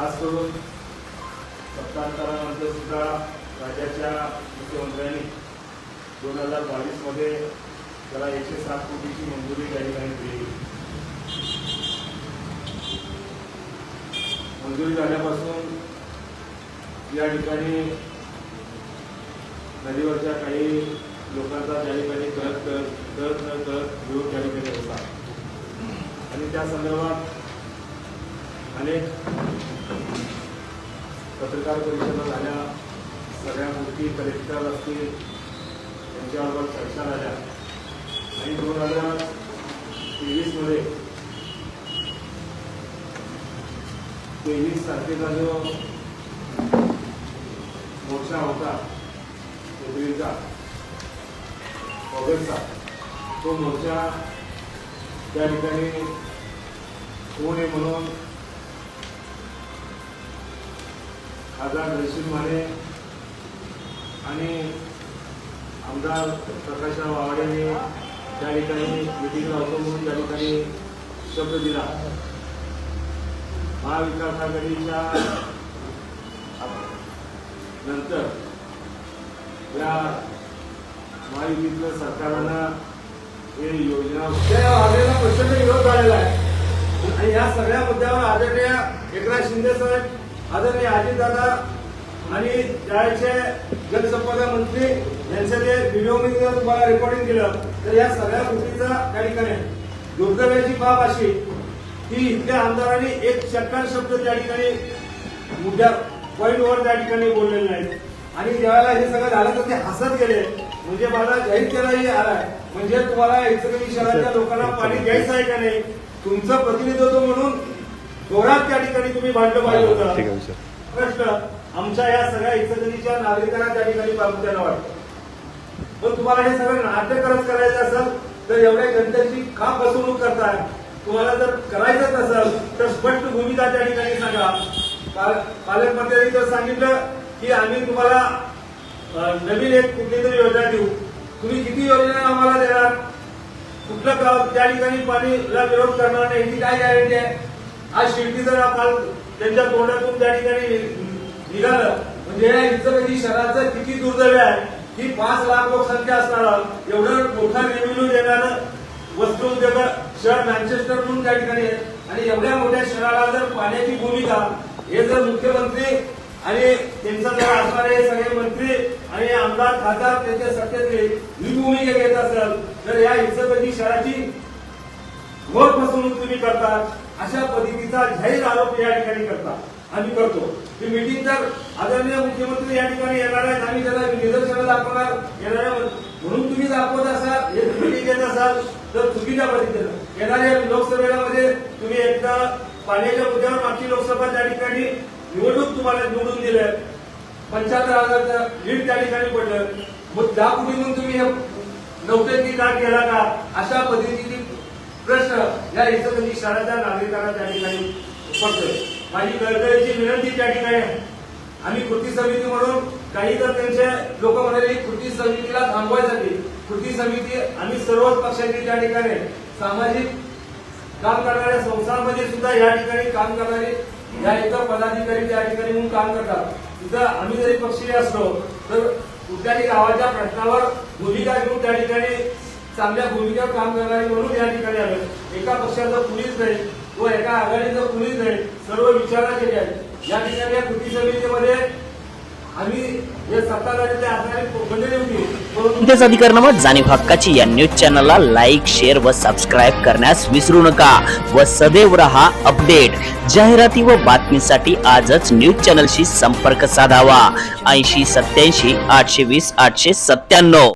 खास करून सत्तांतरानंतर सुद्धा राज्याच्या मुख्यमंत्र्यांनी दोन हजार बावीसमध्ये त्याला एकशे सात कोटीची मंजुरी त्या ठिकाणी दिली. मंजुरी झाल्यापासून या ठिकाणी नदीवरच्या काही लोकांचा त्या ठिकाणी कळत कळत कळत न कळत विरोध त्या ठिकाणी होता आणि त्या संदर्भात अनेक पत्रकार परिषदा झाल्या सगळ्या गोष्टी कलेक्टर असतील त्यांच्याबरोबर चर्चा झाल्या. आणि दोन हजार तेवीसमध्ये तेवीस तारखेचा जो मोर्चा होता एप्रिलचा ऑगस्टचा तो मोर्चा त्या ठिकाणी होऊ नये म्हणून खासदार नरसिंह माने आणि आमदार प्रकाशराव आवाडेने त्या ठिकाणी मिटिंग लावतो म्हणून त्या ठिकाणी शब्द दिला. महाविकास आघाडीच्या नंतर या महायुतीतलं सरकारनं हे योजना त्या प्रचंड विरोध झालेला आहे. आणि या सगळ्या मुद्द्यावर आदरणीय एकनाथ शिंदे साहेब आदरणीय अजितदादा आणि त्याचे जलसंपदा मंत्री यांचं जे व्हिडिओ मी जर तुम्हाला रेकॉर्डिंग केलं तर या सगळ्या गोष्टीचा त्या ठिकाणी दुर्दैवाची बाब अशी की इथल्या आमदारांनी एक चक्कर शब्द त्या ठिकाणी मुद्द्या पॉईंटवर त्या ठिकाणी बोललेले नाहीत आणि ज्यावेळेला हे सगळं झालं तर ते हसत गेले. म्हणजे मला जाहीर केलाही आलाय. म्हणजे तुम्हाला इचलकरंजी शहराच्या लोकांना पाणी द्यायचं आहे का नाही? तुमचं प्रतिनिधित्व म्हणून जोरात त्या ठिकाणी तुम्ही भांडलं पाहिजे होतं प्रश्न आमच्या या सगळ्या इचलकरंजीच्या नागरिकांना त्या ठिकाणी प्रामुख्यानं वाटतं. पण तुम्हाला हे सगळं नाट्यकरच करायचं असेल तर एवढ्या जनतेची का फसवणूक करताय. तुम्हाला जर करायचंच असेल तर स्पष्ट भूमिका त्या ठिकाणी सांगा. पाल- पालकमंत्र्यांनी जर सांगितलं की आम्ही तुम्हाला नवीन एक कुठली तरी योजना देऊ. तुम्ही किती योजना आम्हाला देणार? कुठलं गाव त्या ठिकाणी पाणीला विरोध करणार नाही? याची काय गॅरंटी आहे? आज शिर्डी जर काल त्यांच्या तोंडातून त्या ठिकाणी निघालं. म्हणजे या इचलकरंजी शहराचं किती दुर्दैव आहे की पाच लाख लोकसंख्या असणारा एवढं मोठा रेव्हेन्यू देणारं वस्त्रोद्योग शहर मॅन्चेस्टर म्हणून त्या ठिकाणी आहे आणि एवढ्या मोठ्या शहराला जर पाण्याची भूमिका हे जर मुख्यमंत्री आणि त्यांचा जर असणारे सगळे मंत्री आणि आमदार खासदार त्यांच्या सत्तेतले ही भूमिका घेत असेल तर या इचलकरंजी शहराची घोर फसवणूक तुम्ही करतात अशा पद्धतीचा जाहीर आरोप या ठिकाणी करता आम्ही करतो. ही मीटिंग तर आदरणीय मुख्यमंत्री या ठिकाणी येणार आहेत. आम्ही त्याला निदर्शनं दाखवणार येणार म्हणून तुम्ही दाखवत असाल हे मीटिंग घेत असाल तर चुकीच्या पद्धतीनं. येणाऱ्या लोकसभेला मध्ये तुम्ही एकदा पाण्याच्या मुद्द्यावर मागची लोकसभा त्या ठिकाणी निवडणूक तुम्हाला निवडून दिले पंच्याहत्तर हजारचं लीड त्या ठिकाणी पडलं. मग त्या कुठून तुम्ही हे नौटंकी का केला का? अशा पद्धतीची प्रश्न या इचलकरंजी म्हणजे शहराच्या नागरिकांना त्या ठिकाणी पडतोय माझी कळकळीची विनंती त्या ठिकाणी आहे. आम्ही कृती समिती म्हणून काही तर त्यांचे लोक म्हणाले कृती समितीला थांबवायसाठी कृती समिती आम्ही सर्वच पक्षांची त्या ठिकाणी सामाजिक काम करणाऱ्या संस्थांमध्ये सुद्धा या ठिकाणी काम करणारे या इतर पदाधिकारी त्या ठिकाणी म्हणून काम करतात. तिथं आम्ही जरी पक्षी असलो तर कुठल्याही गावाच्या प्रश्नावर भूमिका घेऊन त्या ठिकाणी चांगल्या भूमिका काम करणारे म्हणून या ठिकाणी आले एका पक्षाचं कुणीच नाही व एका आघाडीचं कुणीच नाही सर्व विचाराचे आहेत या ठिकाणी या कृती समितीमध्ये आम्ही हे सत्ताधारी असणारी होती परंतु अधिकारनामा जाणीव हक्काची या न्यूज चॅनलला लाईक शेअर व सबस्क्राईब करण्यास विसरू नका. व सदैव रहा अपडेट जाहिराती व बातमीसाठी आजच न्यूज चॅनलशी संपर्क साधावा. ऐंशी सत्याऐंशी आठशे वीस आठशे सत्त्याण्णव.